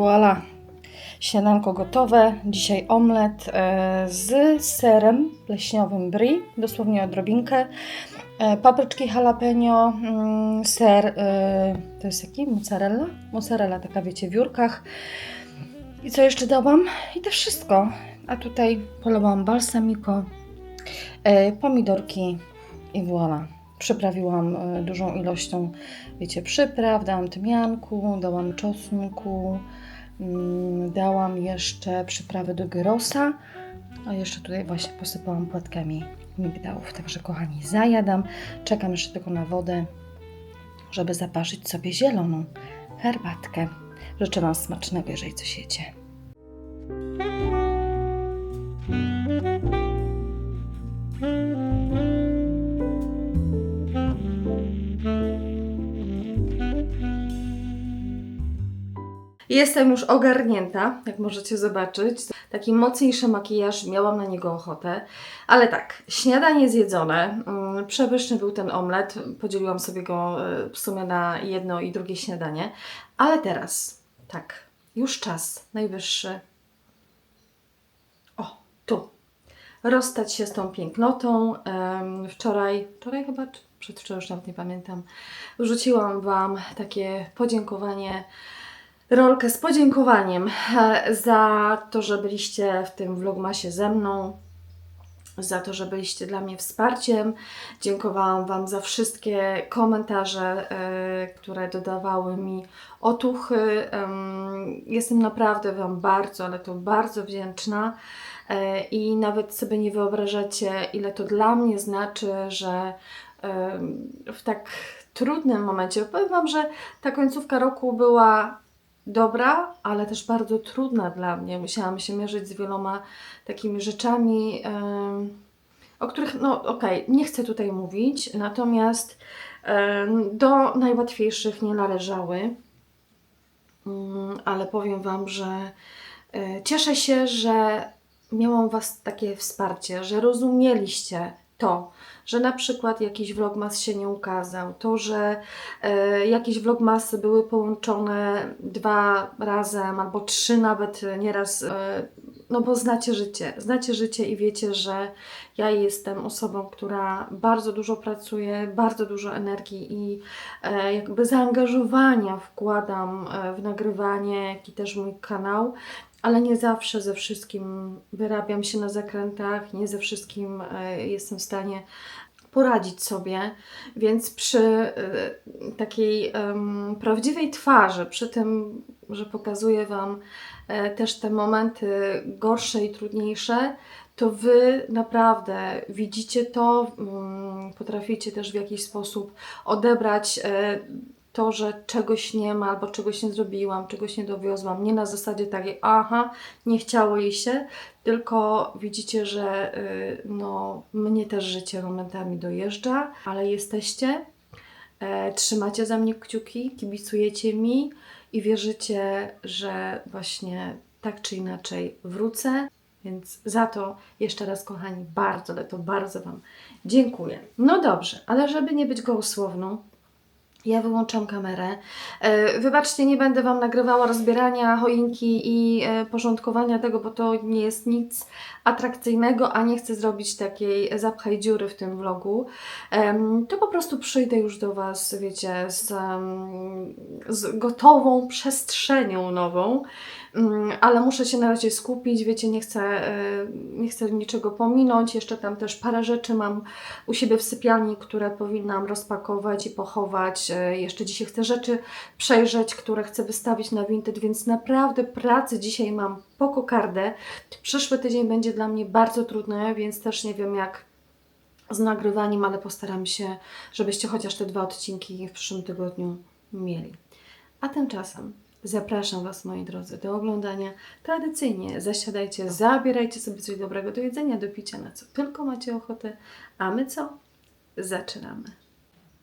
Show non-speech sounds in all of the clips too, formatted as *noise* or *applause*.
Voilà. Śniadanko gotowe. Dzisiaj omlet e, z serem leśniowym brie, dosłownie odrobinkę. E, papryczki jalapeno, mm, ser, e, to jest jaki? Mozzarella? Mozzarella, taka wiecie, w wiórkach. I co jeszcze dałam? I to wszystko. A tutaj polewałam balsamico, pomidorki i voilà. Przyprawiłam e, dużą ilością, wiecie, przypraw, dałam tymianku, dałam czosnku, mm, dałam jeszcze przyprawy do gyrosa, a jeszcze tutaj właśnie posypałam płatkami migdałów. Także kochani, zajadam. Czekam jeszcze tylko na wodę, żeby zaparzyć sobie zieloną herbatkę. Życzę Wam smacznego, jeżeli coś jecie. Jestem już ogarnięta, jak możecie zobaczyć. Taki mocniejszy makijaż, miałam na niego ochotę. Ale tak, śniadanie zjedzone. Mm, Przepyszny był ten omlet. Podzieliłam sobie go e, w sumie na jedno i drugie śniadanie. Ale teraz, tak, już czas najwyższy. O, tu. Rozstać się z tą pięknotą. Wczoraj, wczoraj chyba, przedwczoraj, już nawet nie pamiętam, wrzuciłam Wam takie podziękowanie rolkę z podziękowaniem e, za to, że byliście w tym vlogmasie ze mną, za to, że byliście dla mnie wsparciem. Dziękowałam Wam za wszystkie komentarze, e, które dodawały mi otuchy. Em, Jestem naprawdę Wam bardzo, ale to bardzo wdzięczna. E, I nawet sobie nie wyobrażacie, ile to dla mnie znaczy, że w tak trudnym momencie, powiem Wam, że ta końcówka roku była dobra, ale też bardzo trudna dla mnie. Musiałam się mierzyć z wieloma takimi rzeczami, o których, no okej, nie chcę tutaj mówić, natomiast do najłatwiejszych nie należały. Mm, ale powiem Wam, że e, cieszę się, że miałam Was takie wsparcie, że rozumieliście to, że na przykład jakiś vlogmas się nie ukazał, to, że e, jakieś vlogmasy były połączone dwa razem albo trzy nawet nieraz, e, no bo znacie życie, znacie życie i wiecie, że ja jestem osobą, która bardzo dużo pracuje, bardzo dużo energii i e, jakby zaangażowania wkładam w nagrywanie, i też mój kanał, ale nie zawsze ze wszystkim wyrabiam się na zakrętach, nie ze wszystkim e, jestem w stanie poradzić sobie, więc przy e, takiej prawdziwej twarzy, przy tym, że pokazuję Wam e, też te momenty gorsze i trudniejsze, to Wy naprawdę widzicie to, mm, potraficie też w jakiś sposób odebrać to, że czegoś nie ma, albo czegoś nie zrobiłam, czegoś nie dowiozłam. Nie na zasadzie takiej, aha, nie chciało jej się, tylko widzicie, że y, no, mnie też życie momentami dojeżdża, ale jesteście, e, trzymacie za mnie kciuki, kibicujecie mi i wierzycie, że właśnie tak czy inaczej wrócę. Więc za to jeszcze raz, kochani, bardzo, ale to bardzo Wam dziękuję. No dobrze, ale żeby nie być gołosłowną, ja wyłączam kamerę. E, Wybaczcie, nie będę Wam nagrywała rozbierania choinki i e, porządkowania tego, bo to nie jest nic atrakcyjnego, a nie chcę zrobić takiej zapchaj dziury w tym vlogu. To po prostu przyjdę już do Was, wiecie, z, z gotową przestrzenią nową. Mm, ale muszę się na razie skupić, wiecie, nie chcę, e, nie chcę niczego pominąć. Jeszcze tam też parę rzeczy mam u siebie w sypialni, które powinnam rozpakować i pochować. E, Jeszcze dzisiaj chcę rzeczy przejrzeć, które chcę wystawić na Vinted, więc naprawdę pracy dzisiaj mam po kokardę. Przyszły tydzień będzie dla mnie bardzo trudny, więc też nie wiem jak z nagrywaniem, ale postaram się, żebyście chociaż te dwa odcinki w przyszłym tygodniu mieli. A tymczasem zapraszam Was, moi drodzy, do oglądania. Tradycyjnie zasiadajcie, zabierajcie sobie coś dobrego do jedzenia, do picia, na co tylko macie ochotę. A my co? Zaczynamy.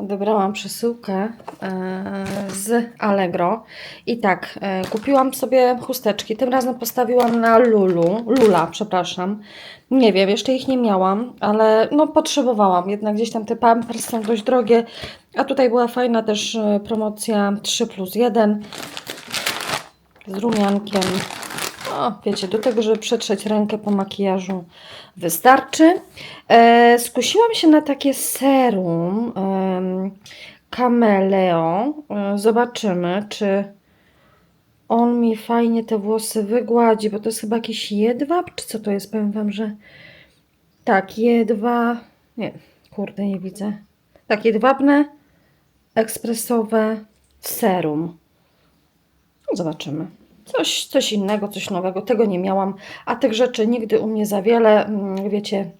Odebrałam przesyłkę e, z Allegro i tak, e, kupiłam sobie chusteczki. Tym razem postawiłam na Lulu, Lula, przepraszam. Nie wiem, jeszcze ich nie miałam, ale no potrzebowałam. Jednak gdzieś tam te Pampers są dość drogie, a tutaj była fajna też e, promocja 3 plus 1. z rumiankiem. O, wiecie, do tego, żeby przetrzeć rękę po makijażu wystarczy. E, skusiłam się na takie serum em, Cameleo. E, zobaczymy, czy on mi fajnie te włosy wygładzi, bo to jest chyba jakiś jedwab, czy co to jest? Powiem Wam, że tak, jedwa, nie, kurde, nie widzę. Tak, jedwabne, ekspresowe serum. No, Zobaczymy. Coś, coś innego, coś nowego. Tego nie miałam, a tych rzeczy nigdy u mnie za wiele. Mm, Wiecie,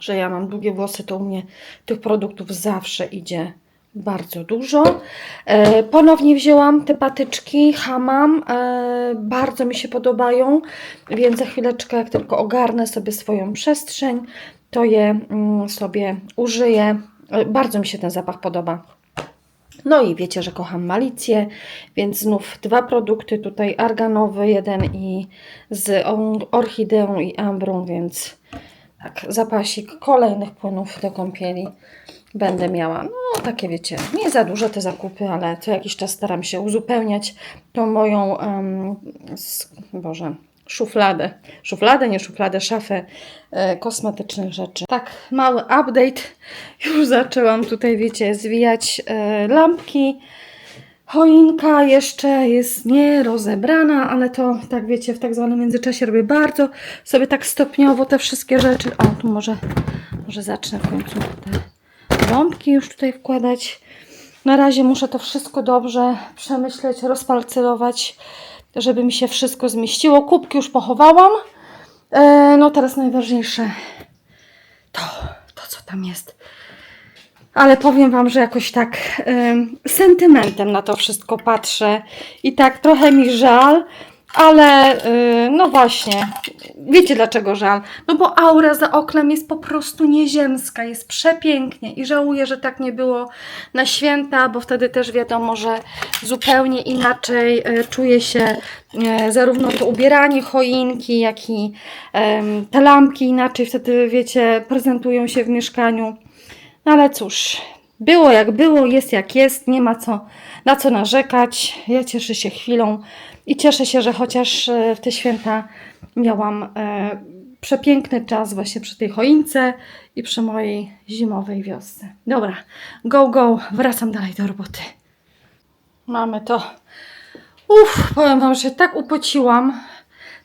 że ja mam długie włosy, to u mnie tych produktów zawsze idzie bardzo dużo. E, ponownie wzięłam te patyczki Hamam. E, bardzo mi się podobają, więc za chwileczkę, jak tylko ogarnę sobie swoją przestrzeń, to je mm, sobie użyję. E, bardzo mi się ten zapach podoba. No i wiecie, że kocham malicję, więc znów dwa produkty tutaj arganowy, jeden i z or- orchideą i ambrą, więc tak, zapasik kolejnych płynów do kąpieli będę miała. No takie wiecie, nie za duże te zakupy, ale co jakiś czas staram się uzupełniać tą moją, em, s- Boże, szufladę. Szufladę, nie szufladę, szafę e, kosmetycznych rzeczy. Tak, mały update. Już zaczęłam tutaj, wiecie, zwijać e, lampki. Choinka jeszcze jest nierozebrana, ale to, tak wiecie, w tak zwanym międzyczasie robię bardzo sobie tak stopniowo te wszystkie rzeczy. O, tu może, może zacznę w końcu te bombki już tutaj wkładać. Na razie muszę to wszystko dobrze przemyśleć, rozparcelować, żeby mi się wszystko zmieściło. Kubki już pochowałam. E, no teraz najważniejsze to, to co tam jest. Ale powiem Wam, że jakoś tak ym, sentymentem na to wszystko patrzę i tak trochę mi żal, ale y, no właśnie, wiecie dlaczego żal? No bo aura za oknem jest po prostu nieziemska, jest przepięknie i żałuję, że tak nie było na święta, bo wtedy też wiadomo, że zupełnie inaczej y, czuje się y, zarówno to ubieranie choinki, jak i te lampki inaczej wtedy, wiecie, prezentują się w mieszkaniu. No ale cóż, było jak było, jest jak jest, nie ma co, na co narzekać. Ja cieszę się chwilą i cieszę się, że chociaż e, w te święta miałam e, przepiękny czas właśnie przy tej choince i przy mojej zimowej wiosce. Dobra, go, go, wracam dalej do roboty. Mamy to. Uff, powiem Wam, że tak upociłam.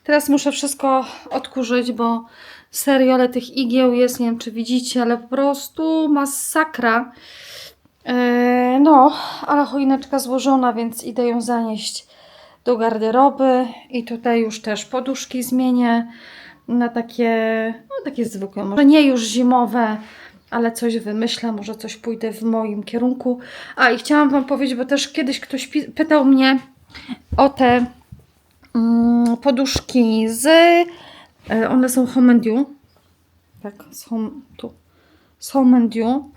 Teraz muszę wszystko odkurzyć, bo serio, ale tych igieł jest, nie wiem czy widzicie, ale po prostu masakra. Yy, no, ale choineczka złożona, więc idę ją zanieść do garderoby i tutaj już też poduszki zmienię na takie, no takie zwykłe, może nie już zimowe, ale coś wymyślę, może coś pójdę w moim kierunku. A i chciałam Wam powiedzieć, bo też kiedyś ktoś pytał mnie o te mm, poduszki z, e, one są Home and You, tak, z Home, tu, You.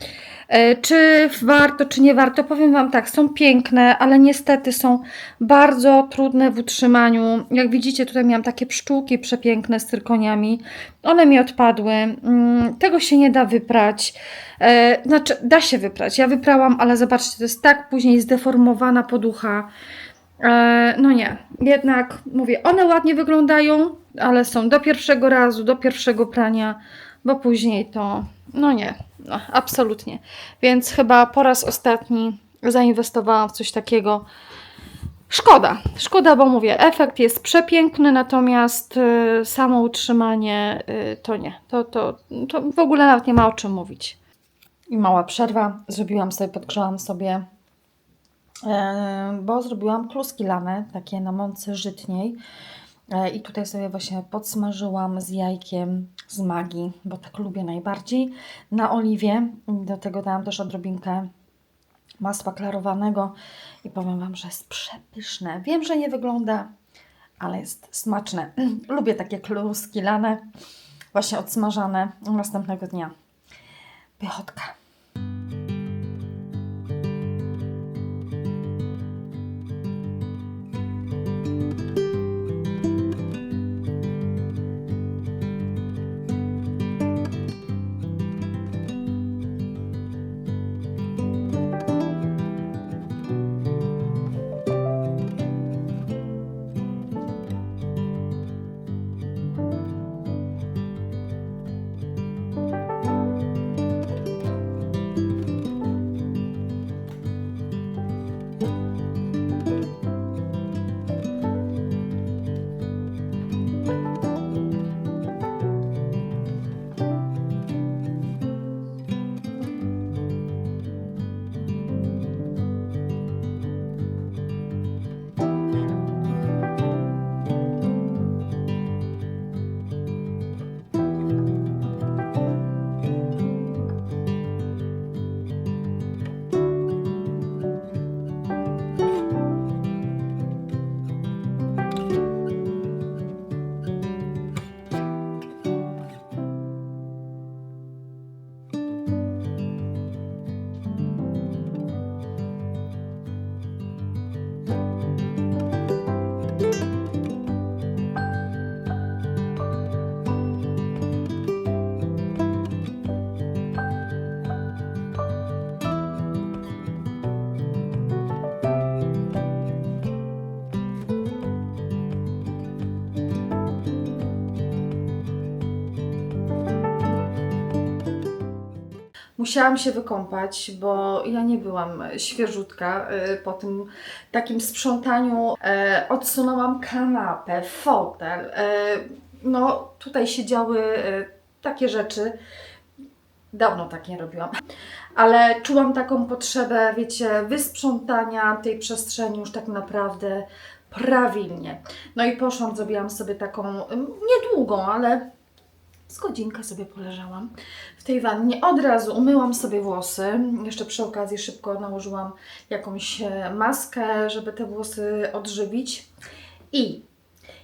E, Czy warto, czy nie warto? Powiem Wam tak, są piękne, ale niestety są bardzo trudne w utrzymaniu. Jak widzicie, tutaj miałam takie pszczółki przepiękne z cyrkoniami. One mi odpadły. Mm, Tego się nie da wyprać. E, Znaczy, da się wyprać. Ja wyprałam, ale zobaczcie, to jest tak później zdeformowana poducha. E, No nie, jednak mówię, one ładnie wyglądają, ale są do pierwszego razu, do pierwszego prania, bo później to, no nie, no, absolutnie. Więc chyba po raz ostatni zainwestowałam w coś takiego. Szkoda, szkoda, bo mówię, efekt jest przepiękny, natomiast y, samo utrzymanie y, to nie, to, to, to w ogóle nawet nie ma o czym mówić. I mała przerwa, zrobiłam sobie, podgrzałam sobie E, bo zrobiłam kluski lane, takie na mące żytniej. E, I tutaj sobie właśnie podsmażyłam z jajkiem z magii, bo tak lubię najbardziej. Na oliwie, do tego dałam też odrobinkę masła klarowanego i powiem Wam, że jest przepyszne. Wiem, że nie wygląda, ale jest smaczne. *clears throat* lubię takie kluski lane, właśnie odsmażane następnego dnia. Pychotka. Musiałam się wykąpać, bo ja nie byłam świeżutka y, po tym takim sprzątaniu. E, odsunęłam kanapę, fotel. E, no, tutaj się działy takie rzeczy. Dawno tak nie robiłam. Ale czułam taką potrzebę, wiecie, wysprzątania tej przestrzeni już tak naprawdę prawilnie. No i poszłam, zrobiłam sobie taką, ym, niedługą, ale z godzinkę sobie poleżałam w tej wannie. Od razu umyłam sobie włosy. Jeszcze przy okazji szybko nałożyłam jakąś e, maskę, żeby te włosy odżywić. I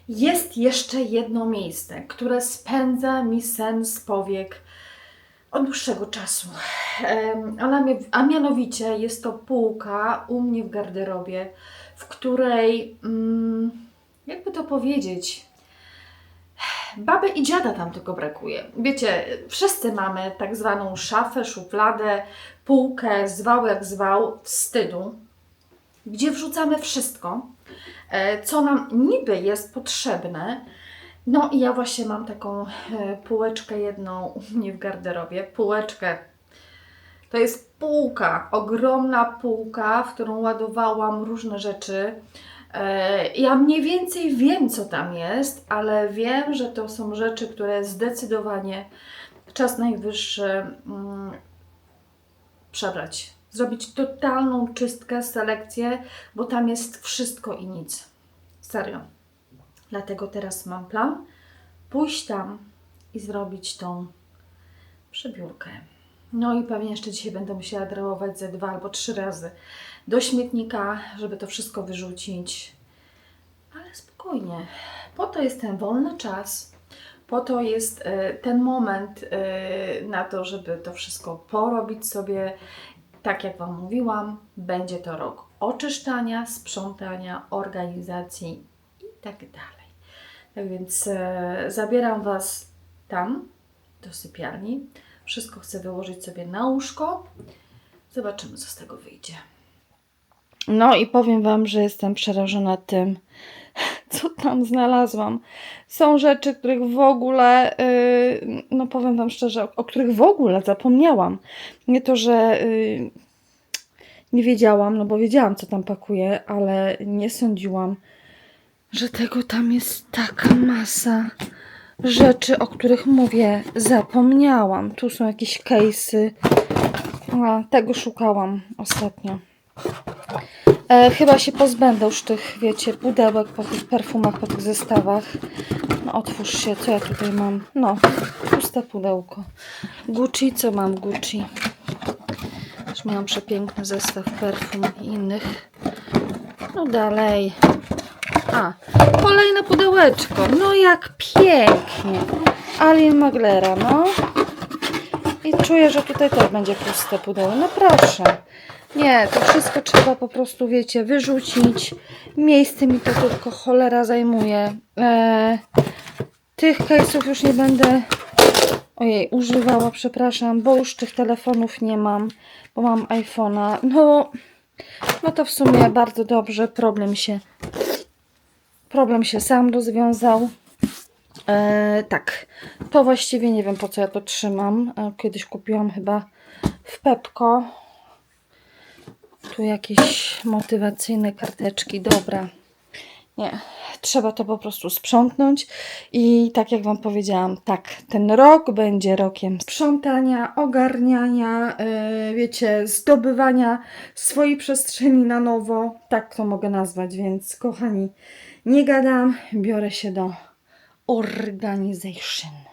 jest jeszcze jedno miejsce, które spędza mi sen z powiek od dłuższego czasu. A mianowicie jest to półka u mnie w garderobie, w której, mm, jakby to powiedzieć, baby i dziada tam tylko brakuje. Wiecie, wszyscy mamy tak zwaną szafę, szufladę, półkę, zwał jak zwał, wstydu, gdzie wrzucamy wszystko, e, co nam niby jest potrzebne. No i ja właśnie mam taką e, półeczkę jedną u mnie w garderobie. Półeczkę. To jest półka, ogromna półka, w którą ładowałam różne rzeczy. E, Ja mniej więcej wiem, co tam jest, ale wiem, że to są rzeczy, które zdecydowanie czas najwyższy mm, przebrać. Zrobić totalną czystkę, selekcję, bo tam jest wszystko i nic. Serio. Dlatego teraz mam plan pójść tam i zrobić tą przebiórkę. No i pewnie jeszcze dzisiaj będę musiała drałować ze dwa albo trzy razy do śmietnika, żeby to wszystko wyrzucić. Ale spokojnie. Po to jest ten wolny czas. Po to jest e, ten moment e, na to, żeby to wszystko porobić sobie. Tak jak Wam mówiłam, będzie to rok oczyszczania, sprzątania, organizacji i tak dalej. Tak więc e, zabieram Was tam, do sypialni. Wszystko chcę wyłożyć sobie na łóżko. Zobaczymy, co z tego wyjdzie. No i powiem Wam, że jestem przerażona tym, *laughs* co tam znalazłam. Są rzeczy, których w ogóle, yy, no powiem Wam szczerze, o, o których w ogóle zapomniałam. Nie to, że yy, nie wiedziałam, no bo wiedziałam, co tam pakuje, ale nie sądziłam, że tego tam jest taka masa rzeczy, o których mówię. Zapomniałam. Tu są jakieś case'y. A, tego szukałam ostatnio. E, chyba się pozbędę już tych, wiecie, pudełek po tych perfumach, po tych zestawach. No, otwórz się, co ja tutaj mam? No, puste pudełko. Gucci, co mam Gucci? Też miałam przepiękny zestaw perfum i innych. No dalej. A, kolejne pudełeczko. No jak pięknie. Alien Maglera, no. I czuję, że tutaj też będzie puste pudełko. No proszę. Nie, to wszystko trzeba po prostu, wiecie, wyrzucić. Miejsce mi to tylko cholera zajmuje. Eee, tych case'ów już nie będę ojej, używała, przepraszam, bo już tych telefonów nie mam, bo mam iPhone'a. No, no to w sumie bardzo dobrze, problem się problem się sam rozwiązał. E, tak, to właściwie nie wiem po co ja to trzymam. E, kiedyś kupiłam chyba w Pepko. Tu jakieś motywacyjne karteczki, dobra. Nie, trzeba to po prostu sprzątnąć i tak jak Wam powiedziałam, tak, ten rok będzie rokiem sprzątania, ogarniania, yy, wiecie, zdobywania swojej przestrzeni na nowo, tak to mogę nazwać, więc kochani, nie gadam, biorę się do organization.